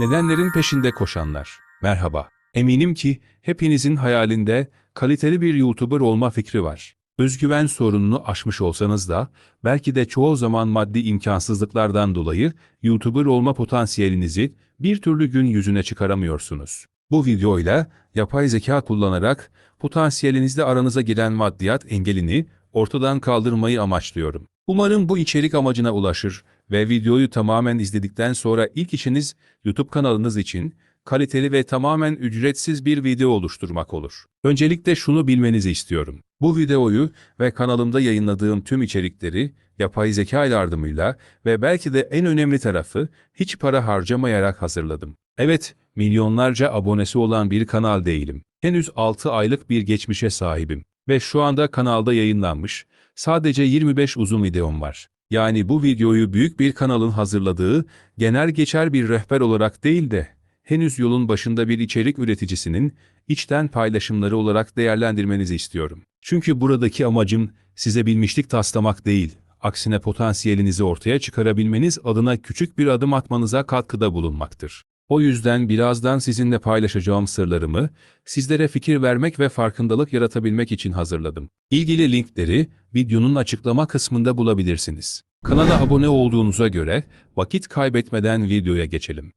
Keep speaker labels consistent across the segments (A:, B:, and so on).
A: Nedenlerin peşinde koşanlar. Merhaba. Eminim ki hepinizin hayalinde kaliteli bir YouTuber olma fikri var. Özgüven sorununu aşmış olsanız da belki de çoğu zaman maddi imkansızlıklardan dolayı YouTuber olma potansiyelinizi bir türlü gün yüzüne çıkaramıyorsunuz. Bu videoyla yapay zeka kullanarak potansiyelinizle aranıza giren maddiyat engelini ortadan kaldırmayı amaçlıyorum. Umarım bu içerik amacına ulaşır ve videoyu tamamen izledikten sonra ilk işiniz YouTube kanalınız için kaliteli ve tamamen ücretsiz bir video oluşturmak olur. Öncelikle şunu bilmenizi istiyorum. Bu videoyu ve kanalımda yayınladığım tüm içerikleri yapay zeka yardımıyla ve belki de en önemli tarafı hiç para harcamayarak hazırladım. Evet, milyonlarca abonesi olan bir kanal değilim. Henüz 6 aylık bir geçmişe sahibim ve şu anda kanalda yayınlanmış sadece 25 uzun videom var. Yani bu videoyu büyük bir kanalın hazırladığı, genel geçer bir rehber olarak değil de henüz yolun başında bir içerik üreticisinin içten paylaşımları olarak değerlendirmenizi istiyorum. Çünkü buradaki amacım size bilmişlik taslamak değil, aksine potansiyelinizi ortaya çıkarabilmeniz adına küçük bir adım atmanıza katkıda bulunmaktır. O yüzden birazdan sizinle paylaşacağım sırlarımı sizlere fikir vermek ve farkındalık yaratabilmek için hazırladım. İlgili linkleri videonun açıklama kısmında bulabilirsiniz. Kanala abone olduğunuza göre vakit kaybetmeden videoya geçelim.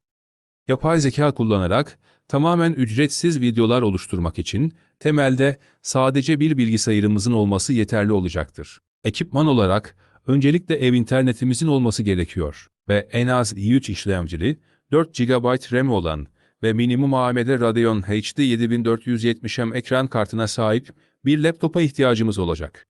A: Yapay zeka kullanarak tamamen ücretsiz videolar oluşturmak için temelde sadece bir bilgisayarımızın olması yeterli olacaktır. Ekipman olarak öncelikle ev internetimizin olması gerekiyor ve en az i3 işlemcili, 4 GB RAM olan ve minimum AMD Radeon HD 7470M ekran kartına sahip bir laptopa ihtiyacımız olacak.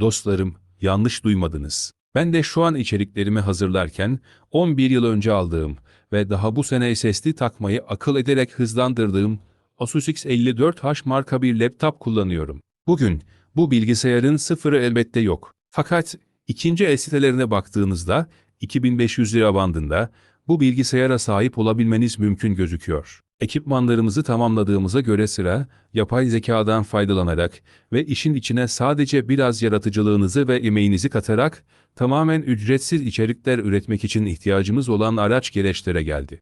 A: Dostlarım, yanlış duymadınız. Ben de şu an içeriklerimi hazırlarken 11 yıl önce aldığım ve daha bu sene SSD takmayı akıl ederek hızlandırdığım Asus X54H marka bir laptop kullanıyorum. Bugün bu bilgisayarın sıfırı elbette yok. Fakat ikinci el sitelerine baktığınızda 2500 lira bandında bu bilgisayara sahip olabilmeniz mümkün gözüküyor. Ekipmanlarımızı tamamladığımıza göre sıra, yapay zekadan faydalanarak ve işin içine sadece biraz yaratıcılığınızı ve emeğinizi katarak tamamen ücretsiz içerikler üretmek için ihtiyacımız olan araç gereçlere geldi.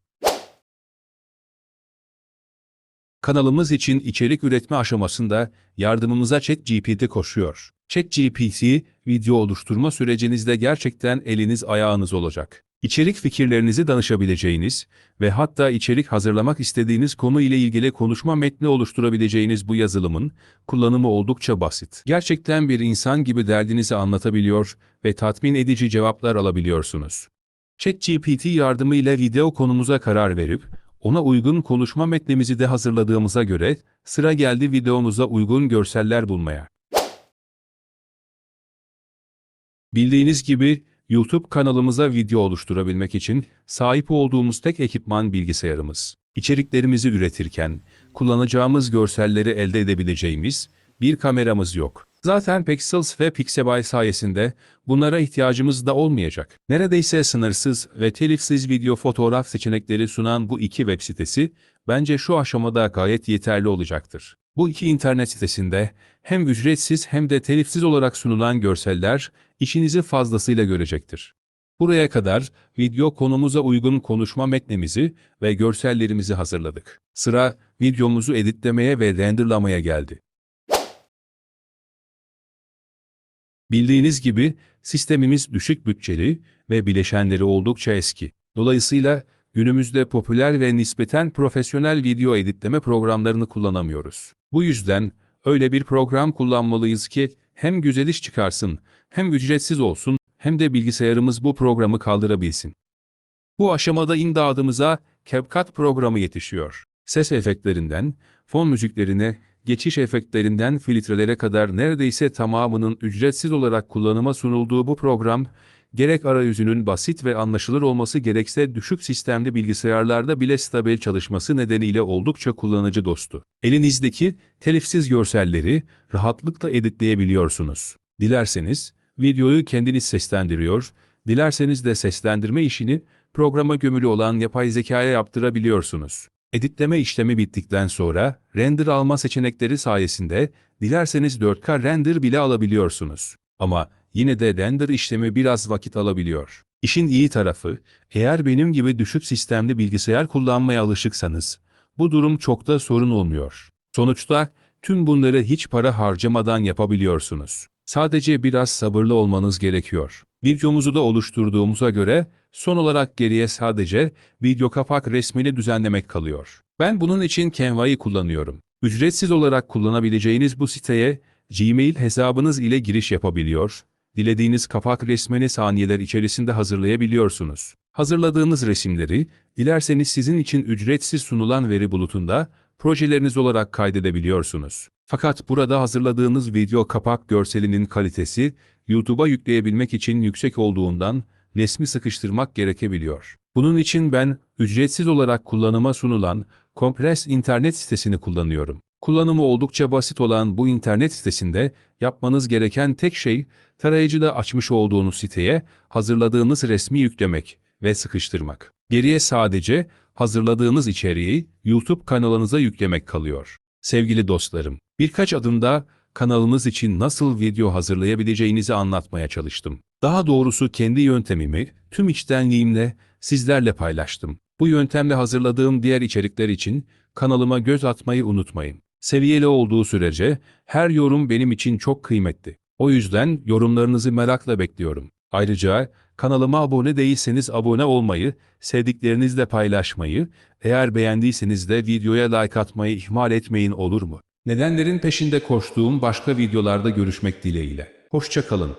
A: Kanalımız için içerik üretme aşamasında yardımımıza ChatGPT koşuyor. ChatGPT, video oluşturma sürecinizde gerçekten eliniz ayağınız olacak. İçerik fikirlerinizi danışabileceğiniz ve hatta içerik hazırlamak istediğiniz konu ile ilgili konuşma metni oluşturabileceğiniz bu yazılımın kullanımı oldukça basit. Gerçekten bir insan gibi derdinizi anlatabiliyor ve tatmin edici cevaplar alabiliyorsunuz. ChatGPT yardımıyla video konumuza karar verip, ona uygun konuşma metnimizi de hazırladığımıza göre sıra geldi videomuza uygun görseller bulmaya. Bildiğiniz gibi YouTube kanalımıza video oluşturabilmek için sahip olduğumuz tek ekipman bilgisayarımız. İçeriklerimizi üretirken kullanacağımız görselleri elde edebileceğimiz bir kameramız yok. Zaten Pexels ve Pixabay sayesinde bunlara ihtiyacımız da olmayacak. Neredeyse sınırsız ve telifsiz video fotoğraf seçenekleri sunan bu iki web sitesi bence şu aşamada gayet yeterli olacaktır. Bu iki internet sitesinde hem ücretsiz hem de telifsiz olarak sunulan görseller işinizi fazlasıyla görecektir. Buraya kadar video konumuza uygun konuşma metnimizi ve görsellerimizi hazırladık. Sıra videomuzu editlemeye ve renderlamaya geldi. Bildiğiniz gibi sistemimiz düşük bütçeli ve bileşenleri oldukça eski. Dolayısıyla günümüzde popüler ve nispeten profesyonel video editleme programlarını kullanamıyoruz. Bu yüzden öyle bir program kullanmalıyız ki hem güzel iş çıkarsın, hem ücretsiz olsun, hem de bilgisayarımız bu programı kaldırabilsin. Bu aşamada imdadımıza CapCut programı yetişiyor. Ses efektlerinden, fon müziklerine, geçiş efektlerinden filtrelere kadar neredeyse tamamının ücretsiz olarak kullanıma sunulduğu bu program, gerek arayüzünün basit ve anlaşılır olması gerekse düşük sistemli bilgisayarlarda bile stabil çalışması nedeniyle oldukça kullanıcı dostu. Elinizdeki telifsiz görselleri rahatlıkla editleyebiliyorsunuz. Dilerseniz videoyu kendiniz seslendiriyor, dilerseniz de seslendirme işini programa gömülü olan yapay zekaya yaptırabiliyorsunuz. Editleme işlemi bittikten sonra render alma seçenekleri sayesinde dilerseniz 4K render bile alabiliyorsunuz. Ama yine de render işlemi biraz vakit alabiliyor. İşin iyi tarafı, eğer benim gibi düşük sistemli bilgisayar kullanmaya alışıksanız, bu durum çok da sorun olmuyor. Sonuçta tüm bunları hiç para harcamadan yapabiliyorsunuz. Sadece biraz sabırlı olmanız gerekiyor. Videomuzu da oluşturduğumuza göre son olarak geriye sadece video kapak resmini düzenlemek kalıyor. Ben bunun için Canva'yı kullanıyorum. Ücretsiz olarak kullanabileceğiniz bu siteye Gmail hesabınız ile giriş yapabiliyor, dilediğiniz kapak resmini saniyeler içerisinde hazırlayabiliyorsunuz. Hazırladığınız resimleri, dilerseniz sizin için ücretsiz sunulan veri bulutunda projeleriniz olarak kaydedebiliyorsunuz. Fakat burada hazırladığınız video kapak görselinin kalitesi, YouTube'a yükleyebilmek için yüksek olduğundan resmi sıkıştırmak gerekebiliyor. Bunun için ben ücretsiz olarak kullanıma sunulan Compress internet sitesini kullanıyorum. Kullanımı oldukça basit olan bu internet sitesinde yapmanız gereken tek şey tarayıcıda açmış olduğunuz siteye hazırladığınız resmi yüklemek ve sıkıştırmak. Geriye sadece hazırladığınız içeriği YouTube kanalınıza yüklemek kalıyor. Sevgili dostlarım, birkaç adımda kanalınız için nasıl video hazırlayabileceğinizi anlatmaya çalıştım. Daha doğrusu kendi yöntemimi tüm içtenliğimle sizlerle paylaştım. Bu yöntemle hazırladığım diğer içerikler için kanalıma göz atmayı unutmayın. Seviyeli olduğu sürece her yorum benim için çok kıymetli. O yüzden yorumlarınızı merakla bekliyorum. Ayrıca kanalıma abone değilseniz abone olmayı, sevdiklerinizle paylaşmayı, eğer beğendiyseniz de videoya like atmayı ihmal etmeyin olur mu? Nedenlerin peşinde koştuğum başka videolarda görüşmek dileğiyle. Hoşça kalın.